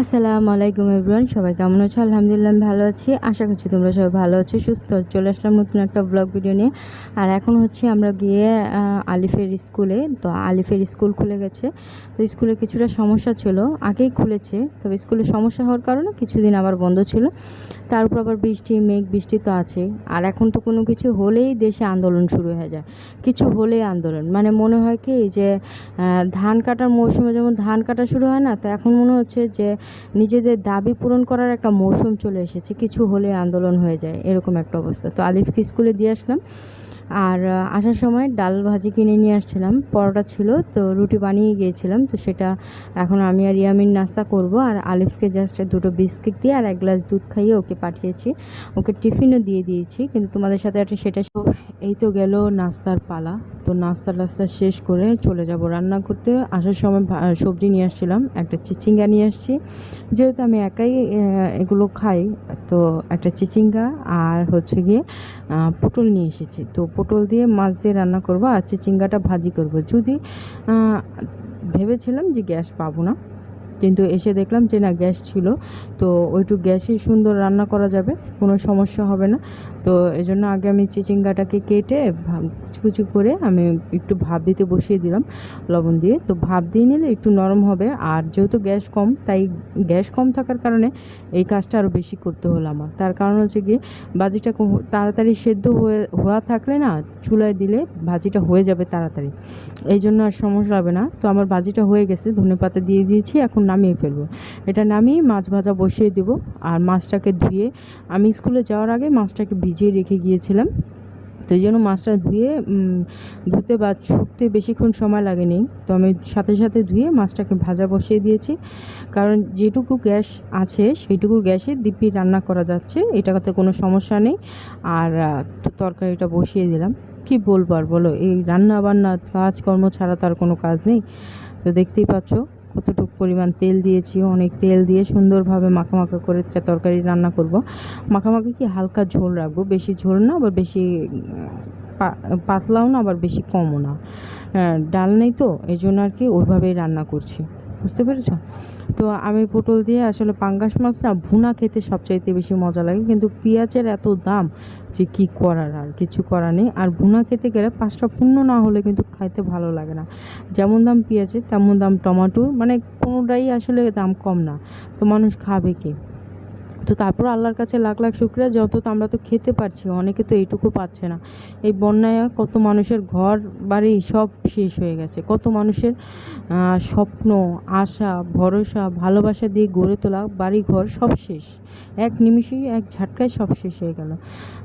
আসসালামু আলাইকুম এভরিওয়ান, সবাই কেমন আছো? আলহামদুলিল্লাহ ভালো আছি। আশা করছি তোমরা সবাই ভালো আছো, সুস্থ চলে আসলাম নতুন একটা ব্লগ ভিডিও নিয়ে। আর এখন হচ্ছে আমরা গিয়ে আলিফের স্কুলে তো আলিফের স্কুল খুলে গেছে। তো স্কুলে কিছুটা সমস্যা ছিল। আগেই খুলেছে। তবে স্কুলে সমস্যা হওয়ার কারণে কিছুদিন আবার বন্ধ ছিল। তার উপর আবার বৃষ্টি, মেঘ, বৃষ্টি তো আছে। আর এখন তো কোনো কিছু হলেই দেশে আন্দোলন শুরু হয়ে যায়। কিছু হলেই আন্দোলন। মানে মনে হয় কি যে ধান কাটার মৌসুমে যেমন ধান কাটা শুরু হয় না, তো এখন মনে হচ্ছে যে নিজেদের দাবি পূরণ করার একটা মৌসুম চলে এসেছে। কিছু হলে আন্দোলন হয়ে যায়। এরকম একটা অবস্থা। তো আলিফকে স্কুলে দিয়ে আসলাম। আর আসার সময় ডাল ভাজি কিনে নিয়ে আসছিলাম। পরোটা ছিল, তো রুটি বানিয়ে গিয়েছিলাম, তো সেটা এখন আমি আর ইয়ামিন নাস্তা করব। আর আলিফকে জাস্ট দুটো বিস্কিট দিয়ে আর এক গ্লাস দুধ খাইয়ে ওকে পাঠিয়েছি। ওকে টিফিনও দিয়ে দিয়েছি, কিন্তু তোমাদের সাথে একটা সেটা এই তো গেল নাস্তার পালা। তো নাস্তা টাস্তা শেষ করে চলে যাব রান্না করতে। আসার সময় সবজি নিয়ে আসছিলাম, একটা চিচিঙ্গা নিয়ে আসছি। যেহেতু আমি একাই এগুলো খাই, তো একটা চিচিঙ্গা আর হচ্ছে গিয়ে পটল নিয়ে এসেছি। তো পটল দিয়ে মাছ দিয়ে রান্না করব আর চিচিঙ্গাটা ভাজি করব। যদি ভেবেছিলাম যে গ্যাস পাবো না কিন্তু এসে দেখলাম যে না, গ্যাস ছিল। তো ওইটুকু গ্যাসেই সুন্দর রান্না করা যাবে, কোনো সমস্যা হবে না। তো এই জন্য আগে আমি চিচিঙ্গাটাকে কেটে কুচি করে আমি একটু ভাপ দিতে বসিয়ে দিলাম লবণ দিয়ে। তো ভাপ দিয়ে নিলে একটু নরম হবে। আর যেহেতু গ্যাস কম, তাই গ্যাস কম থাকার কারণে এই কাজটা আরও বেশি করতে হলো আমার। তার কারণ হচ্ছে কি ভাজিটা তাড়াতাড়ি সেদ্ধ হয়ে, হওয়া থাকলে না, চুলায় দিলে ভাজিটা হয়ে যাবে তাড়াতাড়ি। এই জন্য আর সমস্যা হবে না। তো আমার ভাজিটা হয়ে গেছে ধনে পাতা দিয়ে দিয়েছি। এখন নামিয়ে ফেলব। এটা নামিয়ে মাছ ভাজা বসিয়ে দেব আর মাছটাকে ধুয়ে, আমি স্কুলে যাওয়ার আগে মাছটাকে ভিজিয়ে রেখে গিয়েছিলাম। তো এই জন্য মাছটা ধুয়ে ধুতে বা শুকতে বেশিক্ষণ সময় লাগেনি। তো আমি সাথে সাথে ধুয়ে মাছটাকে ভাজা বসিয়ে দিয়েছি। কারণ যেটুকু গ্যাস আছে, সেইটুকু গ্যাসে দিব্যি রান্না করা যাচ্ছে। এটাতে কোনো সমস্যা নেই। আর তরকারিটা বসিয়ে দিলাম। কি বলব আর বলো? এই রান্না বান্না কাজকর্ম ছাড়া তার কোনো কাজ নেই। তো দেখতেই পাচ্ছ। কতটুকু পরিমাণ তেল দিয়েছি, অনেক তেল দিয়ে সুন্দরভাবে মাখা মাখা করে তরকারি রান্না করব। মাখামাখি কি হালকা ঝোল রাখব, বেশি ঝোল না, আবার বেশি পাতলাও না, আবার বেশি কমও না। ডাল নেই তো এই জন্য আর কি ওইভাবেই রান্না করছি। বুঝতে পেরেছ? তো আমি পটল দিয়ে আসলে পাঙ্গাস মাছ না ভুনা খেতে সবচাইতে বেশি মজা লাগে। কিন্তু পেঁয়াজের এত দাম যে কি করার আর? কিছু করার নেই। আর ভুনা খেতে গেলে পাঁচটা পূর্ণ না হলে কিন্তু খাইতে ভালো লাগে না। যেমন দাম পেঁয়াজের, তেমন দাম টমাটোর। মানে কোনোটাই আসলে দাম কম না। তো মানুষ খাবে কি? তো তারপর আল্লাহর কাছে লাখ লাখ শুক্রিয়া, যত তো আমরা তো খেতে পারছি, অনেকে তো এইটুকু পাচ্ছে না। এই বন্যায় কত মানুষের ঘর, বাড়ি সব শেষ হয়ে গেছে। কত মানুষের স্বপ্ন, আশা, ভরসা, ভালোবাসা দিয়ে গড়ে তোলা বাড়ি ঘর সব শেষ। এক নিমিষেই এক ঝাটকায় সব শেষ হয়ে গেল।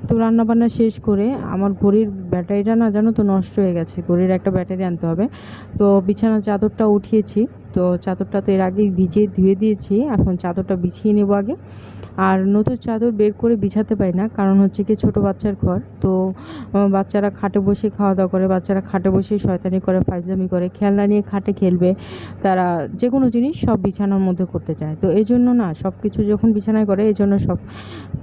তো রান্নাবান্না শেষ করে আমার ঘড়ির ব্যাটারিটা না জানো তো নষ্ট হয়ে গেছে। ঘড়ির একটা ব্যাটারি আনতে হবে। তো বিছানার চাদরটা উঠিয়েছি। তো চাদরটা তো এর আগেই ভিজিয়ে ধুয়ে দিয়েছি। এখন চাদরটা বিছিয়ে নেব আগে। আর নতুন চাদর বের করে বিছাতে পারি না, কারণ হচ্ছে কি ছোট বাচ্চার ঘর। তো বাচ্চারা খাটে বসে খাওয়া দাওয়া করে, বাচ্চারা খাটে বসে শয়তানি করে ফাইজলামি করে, খেলনা নিয়ে খাটে খেলবে। তারা যে কোনো জিনিস সব বিছানার মধ্যে করতে চায়। তো এই জন্য না সব কিছু যখন বিছানায় করে এই জন্য সব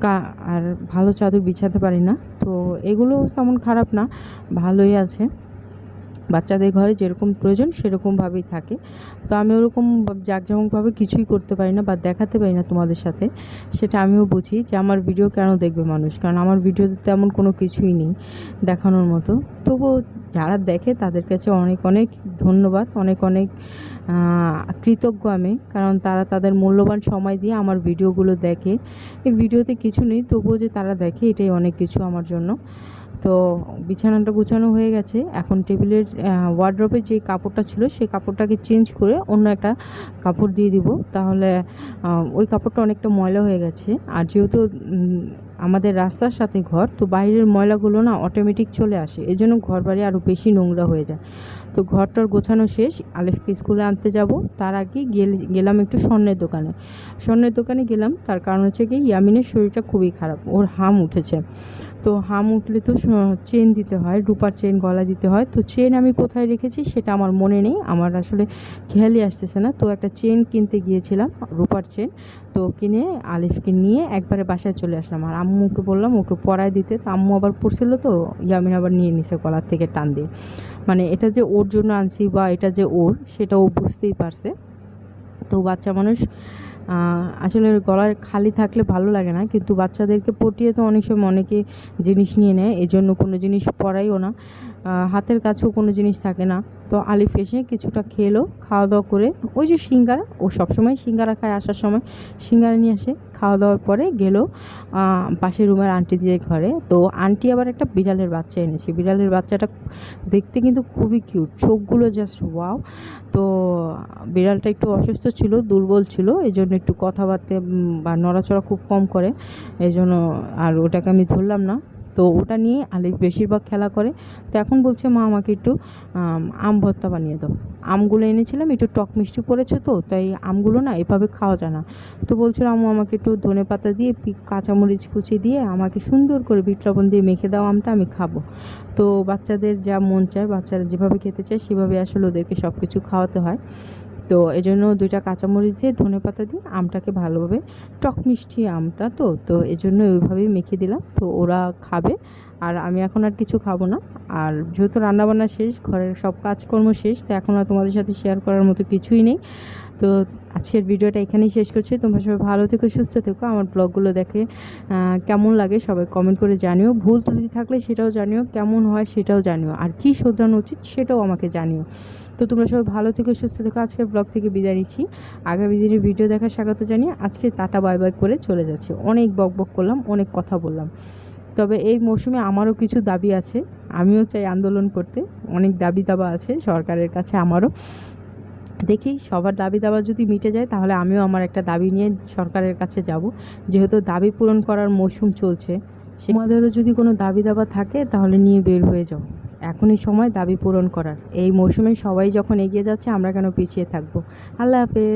কা- আর ভালো চাদর বিছাতে পারি না। তো এগুলো তেমন খারাপ না, ভালোই আছে। বাচ্চাদের ঘরে যেরকম প্রয়োজন সেরকমভাবেই থাকে। তো আমি ওরকম জাঁকজমকভাবে কিছুই করতে পারি না বা দেখাতে পারি না তোমাদের সাথে। সেটা আমিও বুঝি যে আমার ভিডিও কেন দেখবে মানুষ? কারণ আমার ভিডিওতে তেমন কোনো কিছুই নেই দেখানোর মতো। তবুও যারা দেখে তাদের কাছে অনেক অনেক ধন্যবাদ, অনেক অনেক কৃতজ্ঞ আমি। কারণ তারা তাদের মূল্যবান সময় দিয়ে আমার ভিডিওগুলো দেখে। এই ভিডিওতে কিছু নেই, তবুও যে তারা দেখে এটাই অনেক কিছু আমার জন্য। তো বিছানাটা গুছানো হয়ে গেছে। এখন টেবিলের ওয়ার্ড্রপে যে কাপড়টা ছিল, সেই কাপড়টাকে চেঞ্জ করে অন্য একটা কাপড় দিয়ে দিব। তাহলে ওই কাপড়টা অনেকটা ময়লা হয়ে গেছে। আর যেহেতু আমাদের রাস্তার সাথে ঘর, তো বাইরের ময়লাগুলো না অটোমেটিক চলে আসে। এই জন্য ঘর বাড়ি আরও বেশি নোংরা হয়ে যায়। তো ঘরটার গোছানো শেষ। আলিফকে স্কুলে আনতে যাব। তার আগে গেল- গেলাম একটু স্বর্ণের দোকানে। স্বর্ণের দোকানে গেলাম। তার কারণ হচ্ছে কি, ইয়ামিনের শরীরটা খুবই খারাপ। ওর হাম উঠেছে। তো হাম উঠলে তো চেন দিতে হয়, রূপার চেন গলা দিতে হয়। তো চেন আমি কোথায় রেখেছি সেটা আমার মনে নেই, আমার আসলে খেয়ালই আসতেছে না। তো একটা চেন কিনতে গিয়েছিলাম, রূপার চেন তো কিনে আলিফকে নিয়ে একবারে বাসায় চলে আসলাম। আর আম্মুকে বললাম, ওকে পড়ায় দিতে। তো আম্মু আবার পড়ছিল তো, ইয়ামিন আবার নিয়ে নিছে গলার থেকে টান দিয়ে। মানে এটা যে ওর জন্য আনছি বা এটা যে ওর, সেটা ও বুঝতেই পারছে। তো বাচ্চা মানুষ আসলে গলার খালি থাকলে ভালো লাগে না, কিন্তু বাচ্চাদেরকে পটিয়ে তো অনেক সময় অনেকে জিনিস নিয়ে নেয় এই জন্য কোনো জিনিস পরাইও না। হাতের কাছেও কোনো জিনিস থাকে না। তো আলিফ এসে কিছুটা খেলো খাওয়া দাওয়া করে, ওই যে সিঙ্গারা, ও সবসময় সিঙ্গারা খায় আসার সময়। সিঙ্গারা নিয়ে আসে খাওয়া দাওয়ার পরে গেলো পাশের রুমের আন্টি দিয়ে ঘরে। তো আন্টি আবার একটা বিড়ালের বাচ্চা এনেছে। বিড়ালের বাচ্চাটা দেখতে কিন্তু খুবই কিউট, চোখগুলো জাস্ট ওয়াও তো বিড়ালটা একটু অসুস্থ ছিল দুর্বল ছিল এই জন্য একটু কথাবার্তা বা নড়াচড়া খুব কম করে এই জন্য আর ওটাকে আমি ধরলাম না। তো ওটা নিয়ে আলিফ বেশিরভাগ খেলা করে। তো এখন বলছে মা আমাকে একটু আম, ভর্তা বানিয়ে দাও। আমগুলো এনেছিলাম একটু টক মিষ্টি পড়েছে তো তাই আমগুলো না এভাবে খাওয়া যায় না। তো বলছিল আমু আমাকে একটু ধনে পাতা দিয়ে কাঁচামরিচ কুচি দিয়ে আমাকে সুন্দর করে বিট লবণ দিয়ে মেখে দাও আমটা আমি খাব। তো বাচ্চাদের যা মন চায় বাচ্চারা যেভাবে খেতে চায় সেভাবে আসলে ওদেরকে সব কিছু খাওয়াতে হয়। তো এই জন্য দুইটা কাঁচামরিচ দিয়ে ধনে পাতা দিয়ে আমটাকে ভালোভাবে টক মিষ্টি আমটা তো তো এই জন্য ওইভাবেই মেখে দিলাম। তো ওরা খাবে। আর আমি এখন আর কিছু খাব না। আর যেহেতু রান্নাবান্না শেষ, ঘরের সব কাজকর্ম শেষ, তো এখন আর তোমাদের সাথে শেয়ার করার মতো কিছুই নেই। তো আজকের ভিডিওটা এখানেই শেষ করছি। তোমরা সবাই ভালো থেকো, সুস্থ থেকো। আমার ব্লগগুলো দেখে কেমন লাগে সবাই কমেন্ট করে জানিও। ভুল ত্রুটি থাকলে সেটাও জানিও। কেমন হয় সেটাও জানিও। আর কী শোধরানো উচিত সেটাও আমাকে জানিও। তো তোমরা সবাই ভালো থেকো, সুস্থ থেকো। আজকের ব্লগ থেকে বিদায় নিচ্ছি। আগামী দিনে ভিডিও দেখার স্বাগত জানিয়ে আজকে টাটা বাই বাই করে চলে যাচ্ছে। অনেক বক বক করলাম, অনেক কথা বললাম। তবে এই মৌসুমে আমারও কিছু দাবি আছে। আমিও চাই আন্দোলন করতে। অনেক দাবি দাবা আছে সরকারের কাছে আমারও। দেখি সবার দাবি দাবা যদি মিটে যায় তাহলে আমিও আমার একটা দাবি নিয়ে সরকারের কাছে যাব। যেহেতু দাবি পূরণ করার মৌসুম চলছে তোমাদেরও যদি কোনো দাবি দাবা থাকে তাহলে নিয়ে বের হয়ে যাও। এখনই সময় দাবি পূরণ করার। এই মৌসুমে সবাই যখন এগিয়ে যাচ্ছে আমরা কেন পিছিয়ে থাকব? আল্লাহ হাফেজ।